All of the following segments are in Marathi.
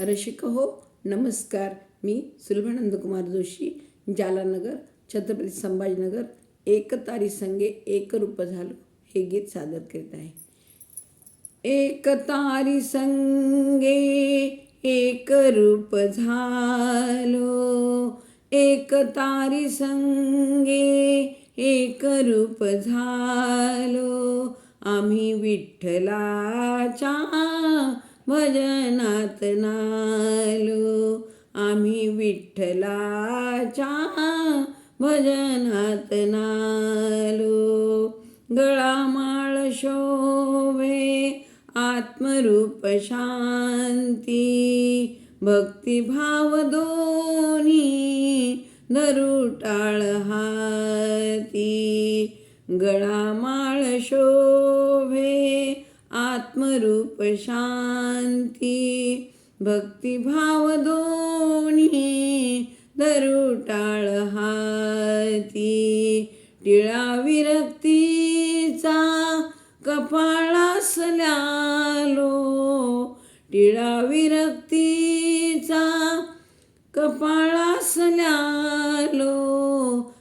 रसिक हो. नमस्कार. मी सुलभानंद कुमार जोशी. जालानगर छत्रपती संभाजीनगर. एकतारी संगे एक रूप झालो. हे गीत सादर करीत आहे. एकतारी संगे एक रूप झालो. एक तारी संगे एक रूप झालो. आम्ही विठ्ठलाच्या भजनात नालो आम्ही विठ्ठलाच्या भजनात नालो. गळामाळ शोभे आत्मरूप शांती भक्तिभाव दोन्ही धरुटाळ हाती. गळामाळ शोभे आत्मरूप शांती भक्तिभाव दोन्ही दरुटाळ हाती. टिळा विरक्तीचा कपाळासल्यालो टिळा विरक्तीचा कपाळासल्यालो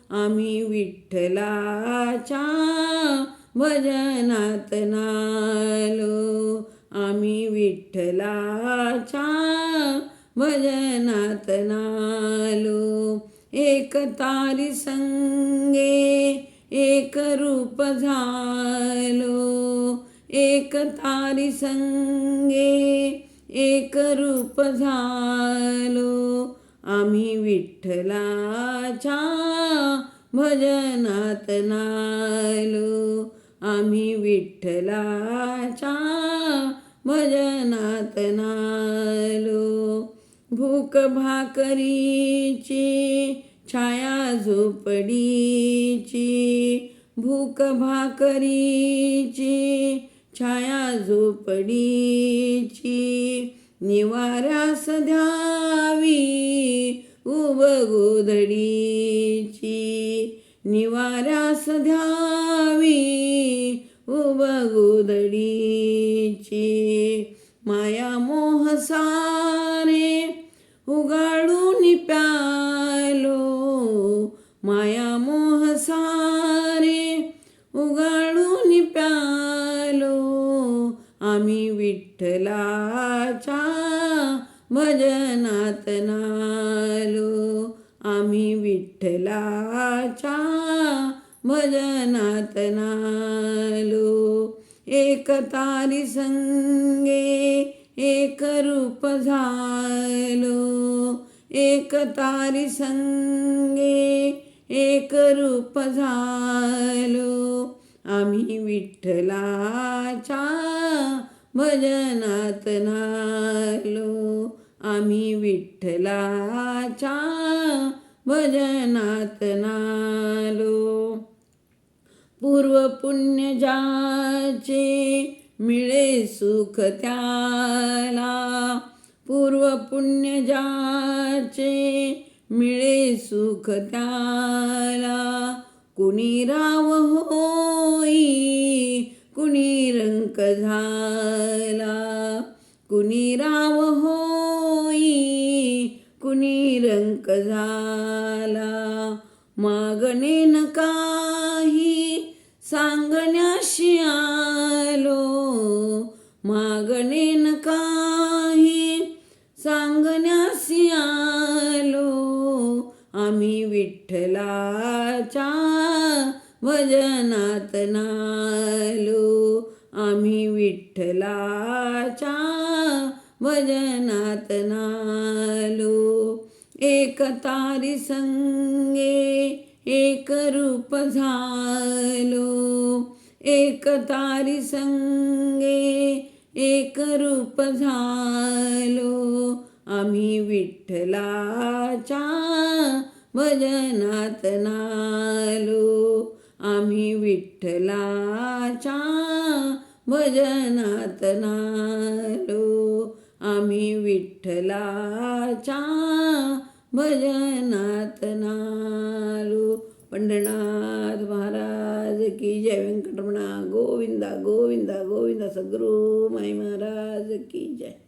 आम्ही विठ्ठलाच्या भजनात नालो आम्ही विठ्ठलाच्या भजनात नालो. एक तारी संगे एक रूप झालो. एक तारी संगे एक रूप झालो. आम्ही विठ्ठलाच्या भजनात नालो. आम्ही विठ्ठलाच्या भजनात नालो. भूक भाकरीची छाया झोपडीची. भूक भाकरीची छाया झोपडीची. निवारास द्यावी उब गोधडीची द्या उबगुदडीची. माया मोह सारे उगाडून प्यालो माया मोह सारे उगाडून प्यालो आम्ही विठ्ठलाच्या भजनात नालो. आम्ही विठ्ठलाच्या भजनात नालो एक तारी संगे एक रूप झालो। एक तारी संगे एक रूप झालो। आम्ही विठ्ठलाच्या भजनात नालो आम्ही विठ्ठलाच्या भजनात नालो पूर्व पुण्य ज्याचे मिळे सुख त्याला. पूर्व पुण्य ज्याचे मिळे सुख त्याला. कुणी राव होई कुणी रंक झाला. कुणी राव होई कुणी रंक झाला. मागणे नका सांगण्याशी आलो मागणे न काही सांगण्याशी आलो. आम्ही विठ्ठलाच्या भजनात नालो. आम्ही विठ्ठलाच्या भजनात नालो. एक तारी संगे एक रूप झालो. एक तारी संगे एक रूप झालो. आम्ही विठ्ठलाच्या भजनात नालो. आम्ही विठ्ठलाच्या भजनात नालो. आम्ही विठ्ठलाच्या भजनात नालो. पंढरनाथ महाराज की जय व्यंकटरमणा गोविंदा गोविंदा गोविंदा सद्गुरू माई महाराज की जय.